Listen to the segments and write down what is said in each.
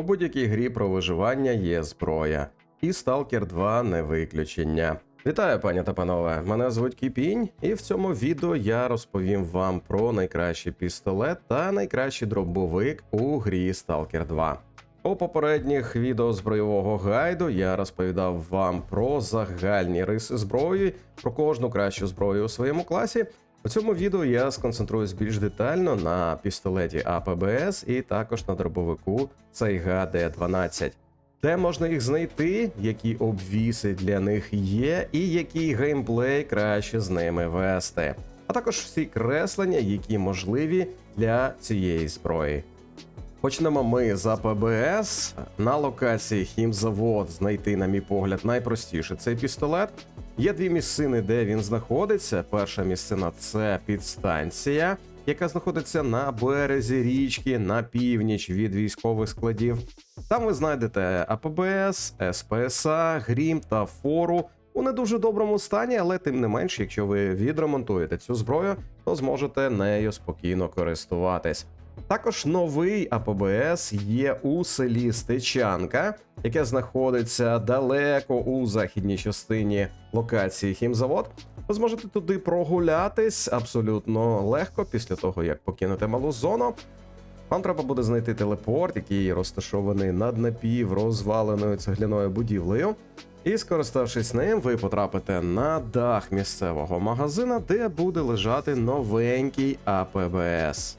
У будь-якій грі про виживання є зброя, і Stalker 2 не виключення. Вітаю, пані та панове! Мене звуть Кіпінь, і в цьому відео я розповім вам про найкращий пістолет та найкращий дробовик у грі Stalker 2. У попередніх відео з бойового гайду я розповідав вам про загальні риси зброї, про кожну кращу зброю у своєму класі. У цьому відео я сконцентруюсь більш детально на пістолеті АПБС і також на дробовику Сайга Д12. Де можна їх знайти, які обвіси для них є, і який геймплей краще з ними вести, а також всі креслення, які можливі для цієї зброї. Почнемо ми з АПБС. На локації хімзавод знайти, на мій погляд, найпростіше цей пістолет. Є дві місцини, де він знаходиться. Перша місцина це підстанція, яка знаходиться на березі річки на північ від військових складів. Там ви знайдете АПБС, СПСА, Грім та Фору у не дуже доброму стані, але тим не менш, якщо ви відремонтуєте цю зброю, то зможете нею спокійно користуватись. Також новий АПБС є у селі Стечанка, яке знаходиться далеко у західній частині локації хімзавод. Ви зможете туди прогулятись абсолютно легко після того, як покинете малу зону. Вам треба буде знайти телепорт, який розташований над напіврозваленою цегляною будівлею. І, скориставшись ним, ви потрапите на дах місцевого магазина, де буде лежати новенький АПБС.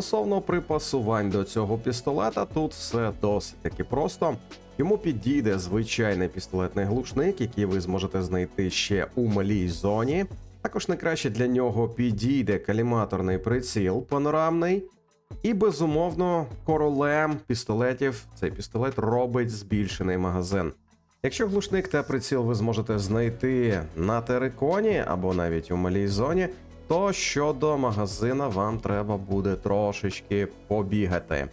Стосовно припасувань до цього пістолета, тут все досить таки просто. Йому підійде звичайний пістолетний глушник, який ви зможете знайти ще у малій зоні. Також найкраще для нього підійде каліматорний приціл панорамний. І безумовно, королем пістолетів цей пістолет робить збільшений магазин. Якщо глушник та приціл ви зможете знайти на териконі або навіть у малій зоні, то щодо магазина вам треба буде трошечки побігати.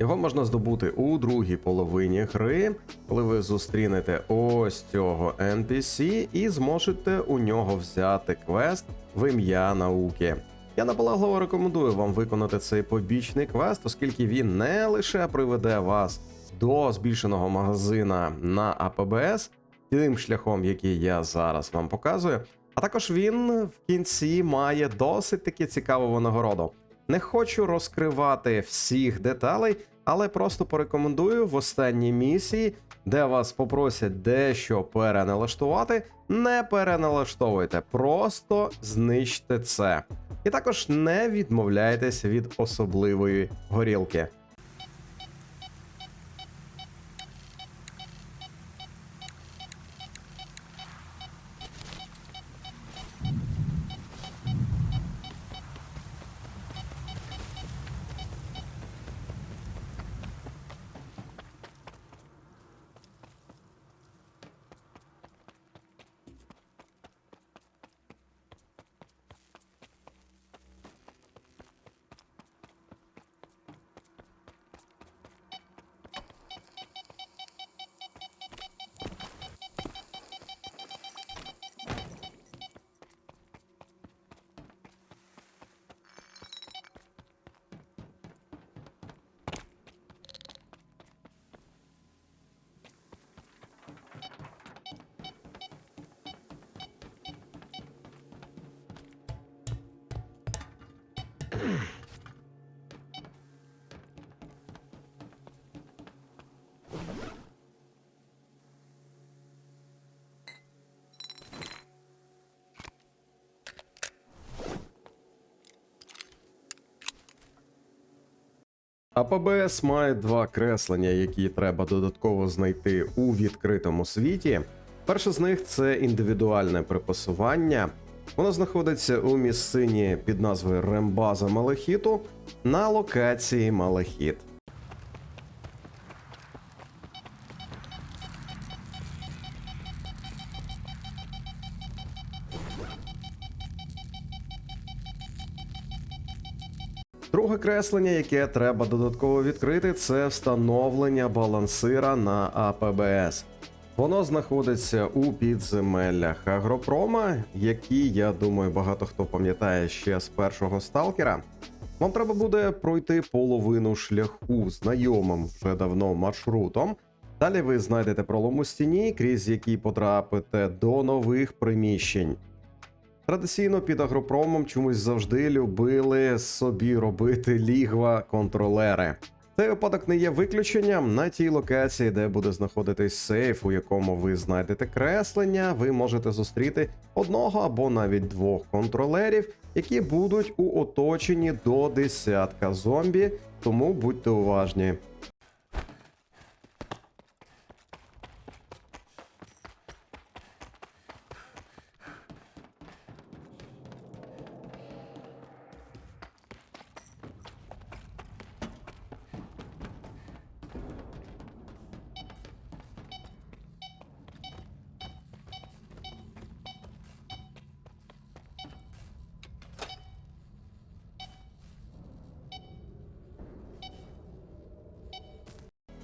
Його можна здобути у другій половині гри, коли ви зустрінете ось цього NPC і зможете у нього взяти квест в ім'я науки. Я наполегливо рекомендую вам виконати цей побічний квест, оскільки він не лише приведе вас до збільшеного магазина на АПБС, тим шляхом, який я зараз вам показую, а також він в кінці має досить таки цікаву винагороду. Не хочу розкривати всіх деталей, але просто порекомендую в останній місії, де вас попросять дещо переналаштувати. Не переналаштовуйте, просто знищте це. І також не відмовляйтесь від особливої горілки. АПБС має два креслення, які треба додатково знайти у відкритому світі. Перше з них це індивідуальне припасування. Воно знаходиться у місцині під назвою Рембаза Малахіту на локації Малахіт. Друге креслення, яке треба додатково відкрити, це встановлення балансира на АПБС. Воно знаходиться у підземеллях Агропрома, які, я думаю, багато хто пам'ятає ще з першого сталкера. Вам треба буде пройти половину шляху знайомим вже давно маршрутом. Далі ви знайдете пролом у стіні, крізь який потрапите до нових приміщень. Традиційно під агропромом чомусь завжди любили собі робити лігва контролери. Цей випадок не є виключенням. На тій локації, де буде знаходитись сейф, у якому ви знайдете креслення, ви можете зустріти одного або навіть двох контролерів, які будуть у оточенні до десятка зомбі, тому будьте уважні.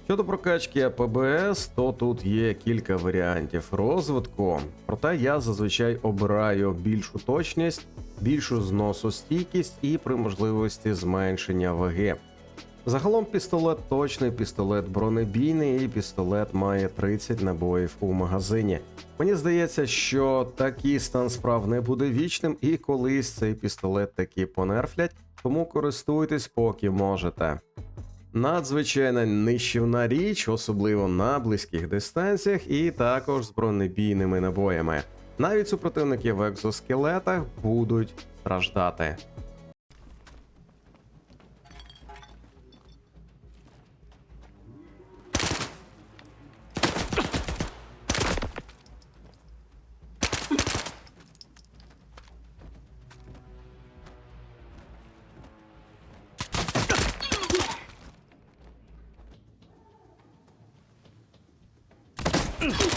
Щодо прокачки АПБС, то тут є кілька варіантів розвитку, проте я зазвичай обираю більшу точність, більшу зносостійкість і при можливості зменшення ваги. Загалом пістолет точний, пістолет бронебійний, і пістолет має 30 набоїв у магазині. Мені здається, що такий стан справ не буде вічним, і колись цей пістолет таки понерфлять, тому користуйтесь, поки можете. Надзвичайно нищівна річ, особливо на близьких дистанціях, і також з бронебійними набоями. Навіть супротивники в екзоскелетах будуть страждати. Ugh!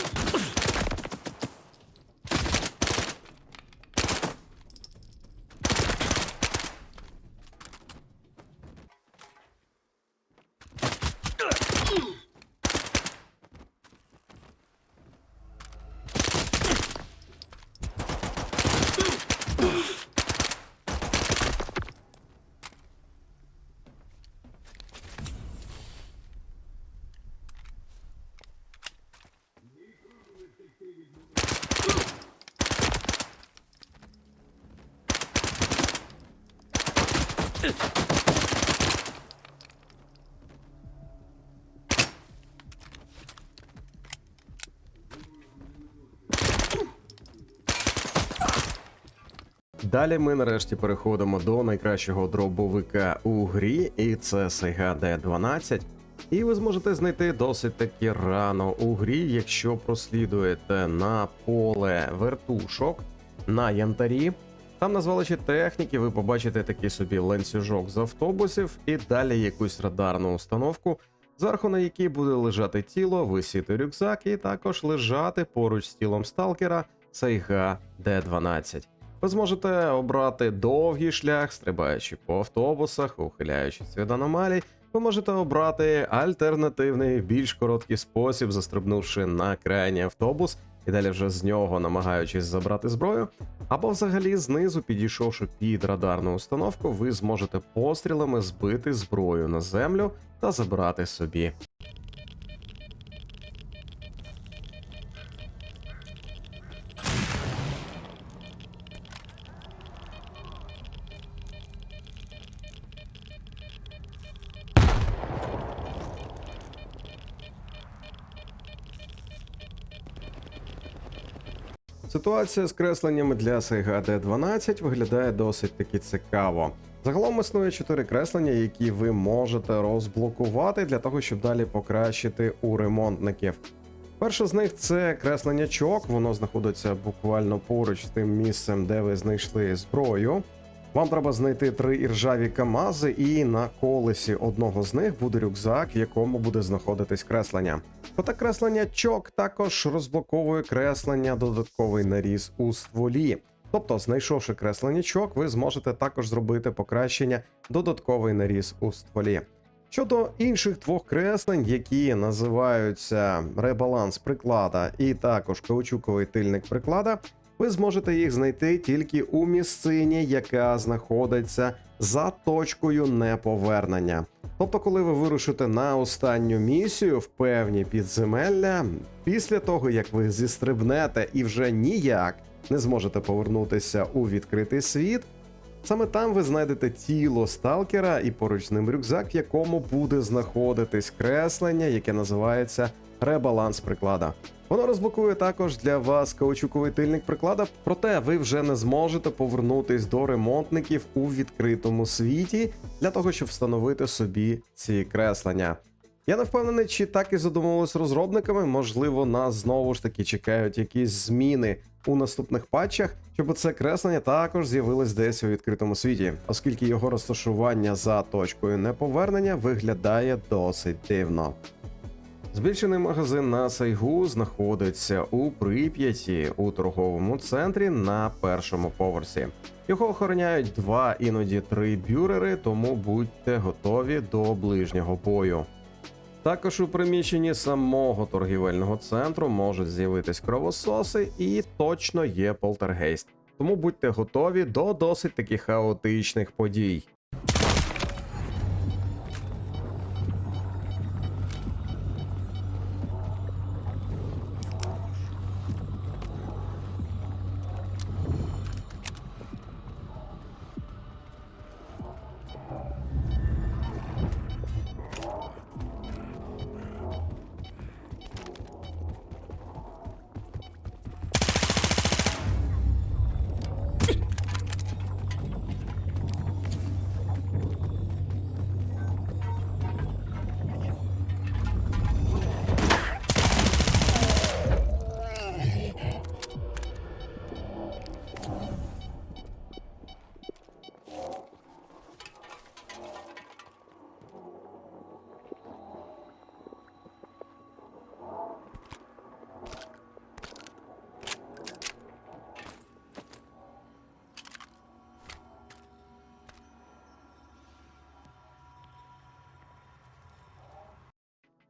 Далі ми нарешті переходимо до найкращого дробовика у грі, і це Sega D12. І ви зможете знайти досить таки рано у грі, якщо прослідуєте на поле вертушок на янтарі. Там на звалищі техніки ви побачите такий собі ланцюжок з автобусів і далі якусь радарну установку, зверху на якій буде лежати тіло, висіти рюкзак, і також лежати поруч з тілом сталкера Saiga D12. Ви зможете обрати довгий шлях, стрибаючи по автобусах, ухиляючись від аномалій. Ви можете обрати альтернативний, більш короткий спосіб, застрибнувши на крайній автобус, і далі вже з нього намагаючись забрати зброю. Або взагалі знизу, підійшовши під радарну установку, ви зможете пострілами збити зброю на землю та забрати собі. Ситуація з кресленнями для Sega D12 виглядає досить таки цікаво. Загалом існує 4 креслення, які ви можете розблокувати для того, щоб далі покращити у ремонтників. Перше з них це креслення чок. Воно знаходиться буквально поруч з тим місцем, де ви знайшли зброю. Вам треба знайти три іржаві камази, і на колесі одного з них буде рюкзак, в якому буде знаходитись креслення. Проте креслення чок також розблоковує креслення додатковий наріз у стволі. Тобто, знайшовши креслення чок, ви зможете також зробити покращення додатковий наріз у стволі. Щодо інших двох креслень, які називаються ребаланс приклада і також каучуковий тильник приклада, ви зможете їх знайти тільки у місцині, яка знаходиться за точкою неповернення. Тобто, коли ви вирушите на останню місію в певні підземелля, після того як ви зістрибнете і вже ніяк не зможете повернутися у відкритий світ. Саме там ви знайдете тіло сталкера і поруч з ним рюкзак, в якому буде знаходитись креслення, яке називається ребаланс приклада. Воно розблокує також для вас каучуковий тильник приклада, проте ви вже не зможете повернутись до ремонтників у відкритому світі для того, щоб встановити собі ці креслення. Я не впевнений, чи так і задумувались розробниками. Можливо, нас знову ж таки чекають якісь зміни у наступних патчах, щоб це креслення також з'явилось десь у відкритому світі, оскільки його розташування за точкою неповернення виглядає досить дивно. Збільшений магазин на Сайгу знаходиться у Прип'яті у торговому центрі на першому поверсі. Його охороняють два, іноді три бюрери, тому будьте готові до ближнього бою. Також у приміщенні самого торгівельного центру можуть з'явитись кровососи, і точно є полтергейст. Тому будьте готові до досить таки хаотичних подій.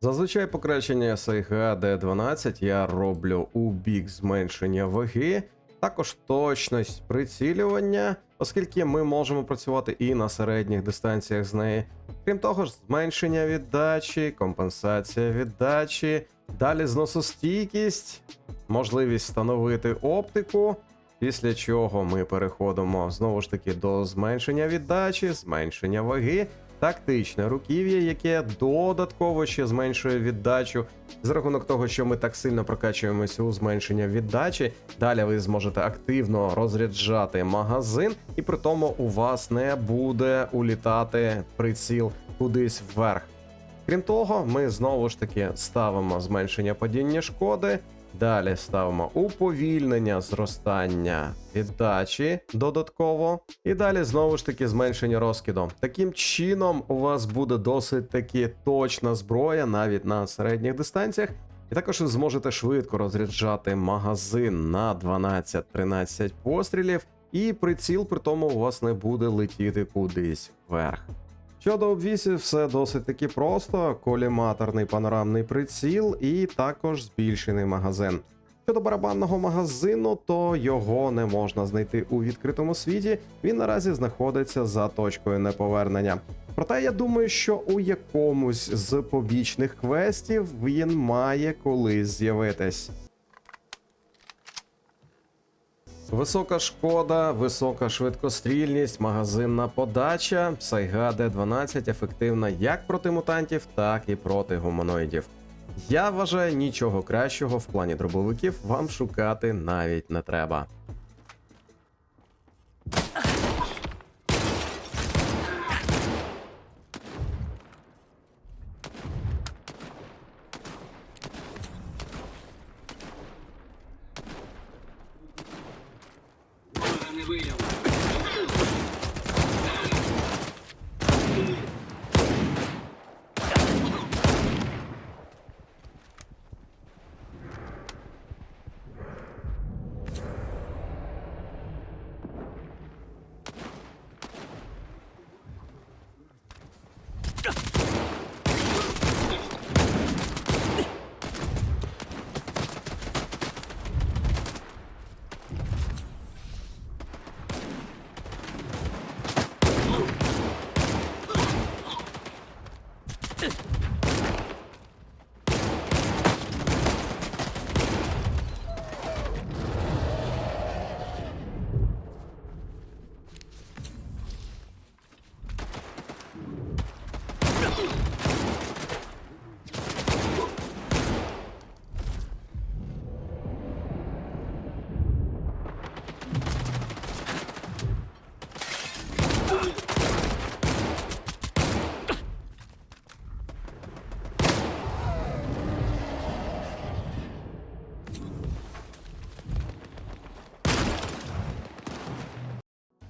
Зазвичай покращення Сайга D12 я роблю у бік зменшення ваги, також точність прицілювання, оскільки ми можемо працювати і на середніх дистанціях з неї. Крім того ж, зменшення віддачі, компенсація віддачі, далі зносостійкість, можливість встановити оптику. Після чого ми переходимо знову ж таки до зменшення віддачі, зменшення ваги, тактичне руків'я, яке додатково ще зменшує віддачу. За рахунок того, що ми так сильно прокачуємося у зменшення віддачі, далі ви зможете активно розряджати магазин, і при тому у вас не буде улітати приціл кудись вверх. Крім того, ми знову ж таки ставимо зменшення падіння шкоди. Далі ставимо уповільнення зростання віддачі додатково. І далі знову ж таки зменшення розкиду. Таким чином, у вас буде досить таки точна зброя навіть на середніх дистанціях. І також ви зможете швидко розряджати магазин на 12-13 пострілів, і приціл при тому у вас не буде летіти кудись вверх. Щодо обвісів, все досить таки просто: коліматорний панорамний приціл і також збільшений магазин. Щодо барабанного магазину, то його не можна знайти у відкритому світі. Він наразі знаходиться за точкою неповернення. Проте я думаю, що у якомусь з побічних квестів він має колись з'явитись. Висока шкода, висока швидкострільність, магазинна подача, Сайга Д12 ефективна як проти мутантів, так і проти гуманоїдів. Я вважаю, нічого кращого в плані дробовиків вам шукати навіть не треба.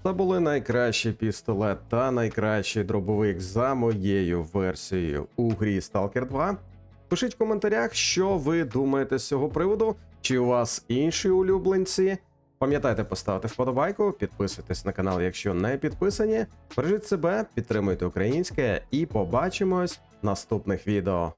Це були найкращий пістолет та найкращий дробовик за моєю версією у грі Stalker 2. Пишіть в коментарях, що ви думаєте з цього приводу, чи у вас інші улюбленці. Пам'ятайте поставити вподобайку, підписуйтесь на канал, якщо не підписані. Бережіть себе, підтримуйте українське і побачимось в наступних відео.